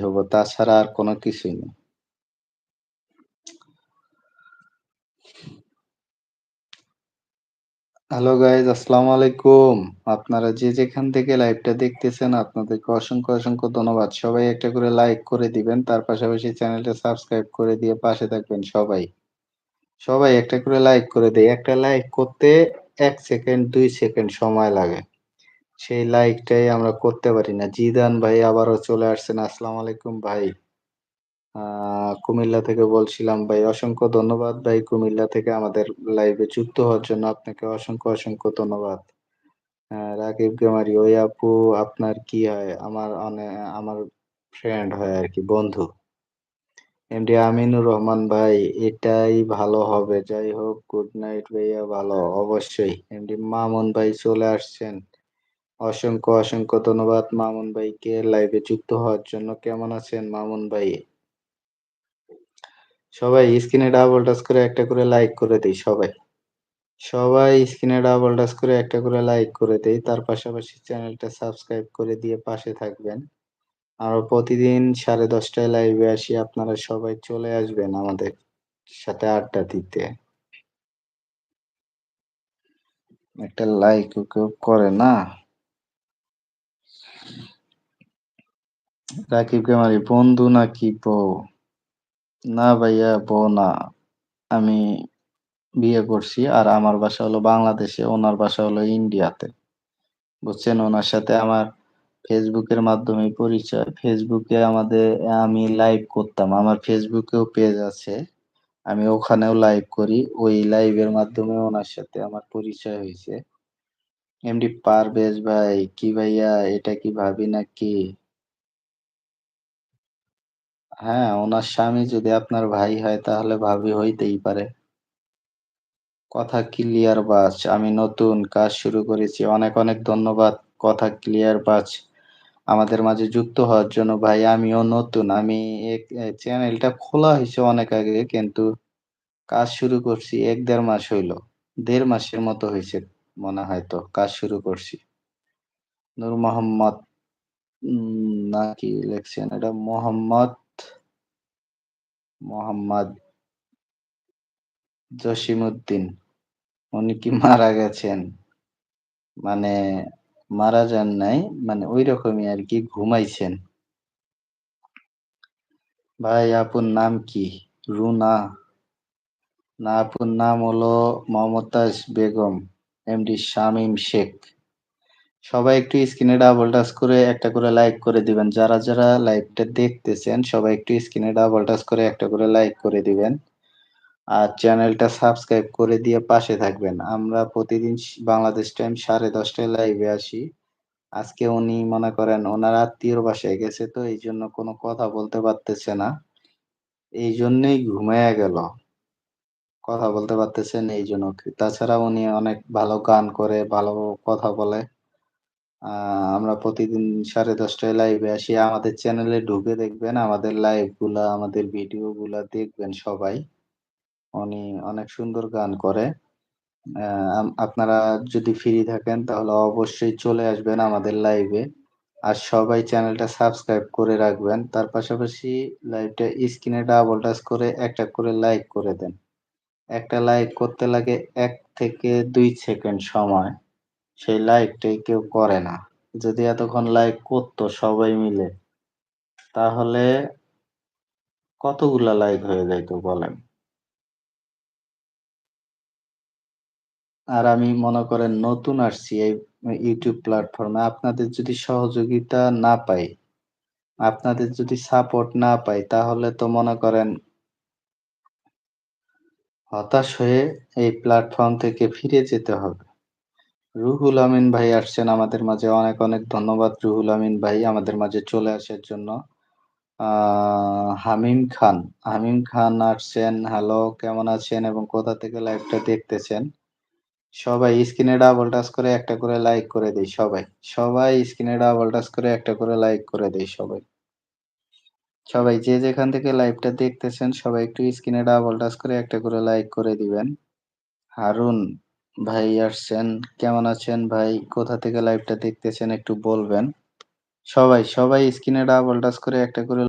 হব, তাছাড়া আর কোনো কিছুই না হ্যালো গাইজ আসসালামু আলাইকুম। আপনারা যে যেখান থেকে লাইভটা দেখতেছেন, আপনাদেরকে অসংখ্য অসংখ্য ধন্যবাদ। সবাই একটা করে লাইক করে দিবেন, তার পাশাপাশি চ্যানেলটা সাবস্ক্রাইব করে দিয়ে পাশে থাকবেন সবাই। সবাই একটা করে লাইক করে দেয়। একটা লাইক করতে এক সেকেন্ড দুই সেকেন্ড সময় লাগে। সেই লাইকটাই আমরা করতে পারি না। জিদান ভাই আবারও চলে আসছেন। আসসালামু আলাইকুম ভাই। কুমিল্লা থেকে বলছিলাম ভাই, অসংখ্য ধন্যবাদ ভাই কুমিল্লা থেকে আমাদের লাইভে যুক্ত হওয়ার জন্য। আপনাকে অসংখ্য অসংখ্য ধন্যবাদ। রাকিব গেমারি ওই আপু, আপনার কি হয়? আমার অনেক আমার ফ্রেন্ড হয় আর কি, বন্ধু। এমডি আমিনুর রহমান ভাই, এটাই ভালো হবে। যাই হোক গুড নাইট ভাইয়া, ভালো, অবশ্যই। এমডি মামুন ভাই চলে আসছেন। অসংখ্য অসংখ্য ধন্যবাদ মামুন ভাইকে লাইভে যুক্ত হওয়ার জন্য। কেমন আছেন মামুন ভাই? সবাই স্ক্রিনে ডাবল টাচ করে একটা করে লাইক করে দেই সবাই। সবাই স্ক্রিনে ডাবল টাচ করে একটা করে লাইক করে দেই। তার পাশাপাশি চ্যানেলটা সাবস্ক্রাইব করে দিয়ে পাশে থাকবেন। আর প্রতিদিন সাড়ে দশটায় লাইভে আসি। আপনারা সবাই চলে আসবেন আমাদের সাথে আড্ডা দিতে। একটা লাইক কেউ করে না। রাকিব কেমারি বন্ধু নাকি বউ না ভাইয়া বউ না আমি বিয়ে করছি আর আমার বাসা হলো বাংলাদেশে ওনার বাসা হলো ইন্ডিয়াতে বুঝছেন ওনার সাথে আমার ফেসবুকের মাধ্যমে পরিচয় ফেসবুকে আমাদের আমি লাইভ করতাম আমার ফেসবুকেও পেজ আছে। আমি ওখানেও লাইভ করি ওই লাইভের মাধ্যমে ওনার সাথে আমার পরিচয় হয়েছে এমডি পারভেজ ভাই কি ভাইয়া এটা কি ভাবি নাকি হ্যাঁ ওনার স্বামী যদি আপনার ভাই হয় তাহলে ভাবি হইতেই পারে। কথা ক্লিয়ার বাস আমি নতুন কাজ শুরু করেছি অনেক অনেক ধন্যবাদ কথা ক্লিয়ার বাস আমাদের মাঝে যুক্ত হওয়ার জন্য ভাই আমিও নতুন আমি এক চ্যানেলটা খোলা হয়েছে অনেক আগে কিন্তু কাজ শুরু করছি এক দেড় মাস হইল দেড় মাসের মতো হয়েছে মনে হয় তো কাজ শুরু করছি। নূর মোহাম্মদ উম, নাকি লিখছেন এটা মোহাম্মদ মোহাম্মদ জসিমউদ্দিন। উনি কি মারা গেছেন? মানে মারা যান নাই মানে ওই রকমই আর কি ঘুমাইছেন। ভাই, আপুর নাম কি? রুনা। না, আপুর নাম হলো মমতাজ বেগম, এমডি শামীম শেখ। সবাই একটু স্ক্রিনে ডাবল টাচ করে, একটা করে লাইক করে দিবেন। যারা যারা লাইভটা দেখতেছেন, সবাই একটু স্ক্রিনে ডাবল টাচ করে, একটা করে লাইক করে দিবেন। আর চ্যানেলটা সাবস্ক্রাইব করে দিয়ে পাশে থাকবেন। আমরা প্রতিদিন বাংলাদেশ টাইম সাড়ে দশটায় লাইভে আসি। আজকে উনি, মনে করেন, ওনার আত্মীয়র বাসায় গেছে, তো এই জন্য কোনো কথা বলতে পারতেছে না। এই জন্যই ঘুমাইয়া গেল। কথা বলতে পারতেছেন এই জন্য। তাছাড়া উনি অনেক ভালো গান করে, ভালো কথা বলে। আমরা প্রতিদিন সাড়ে দশটায় লাইভে আসি। আমাদের চ্যানেলে ঢুকে দেখবেন, আমাদের লাইভগুলা, আমাদের ভিডিও গুলা দেখবেন সবাই। উনি অনেক সুন্দর গান করে। আপনারা যদি ফ্রি থাকেন, তাহলে অবশ্যই চলে আসবেন আমাদের লাইভে আর সবাই চ্যানেলটা সাবস্ক্রাইব করে রাখবেন। তার পাশাপাশি লাইভটা স্ক্রিনে ডাবল টাচ করে, একটা করে লাইক করে দেন। একটা লাইক করতে লাগে এক থেকে দুই সেকেন্ড সময়। সেই লাইকটাই কেউ করে না। যদি এতক্ষণ লাইক করতো সবাই মিলে, তাহলে কতগুলা লাইক হয়ে যাইতো বলেন? আর আমি মনে করেন নতুন আসছি এই ইউটিউব প্ল্যাটফর্মে আপনাদের যদি সহযোগিতা না পাই, আপনাদের যদি সাপোর্ট না পাই, তাহলে তো মনে করেন হতাশ হয়ে এই প্ল্যাটফর্ম থেকে ফিরে যেতে হবে। রুহুল আমিন ভাই আসছেন আমাদের মাঝে। অনেক অনেক ধন্যবাদ রুহুল আমিন ভাই আমাদের মাঝে চলে আসার জন্য। হামিম খান হামিম খান আসছেন। হ্যালো কেমন আছেন এবং কোথা থেকে লাইভটা দেখতেছেন? সবাই স্ক্রিনে ডাবল টাচ করে একটা করে লাইক করে দেই সবাই। সবাই স্ক্রিনে ডাবল টাচ করে একটা করে লাইক করে দেই সবাই। সবাই যে যেখান থেকে লাইভটা দেখতেছেন সবাই একটু স্ক্রিনে ডাবল টাচ করে একটা করে লাইক করে দিবেন। হারুন ভাই আসছেন। কেমন আছেন ভাই? কোথা থেকে লাইভটা দেখতেছেন একটু বলবেন? সবাই সবাই স্ক্রিনে ডাবল টাচ করে একটা করে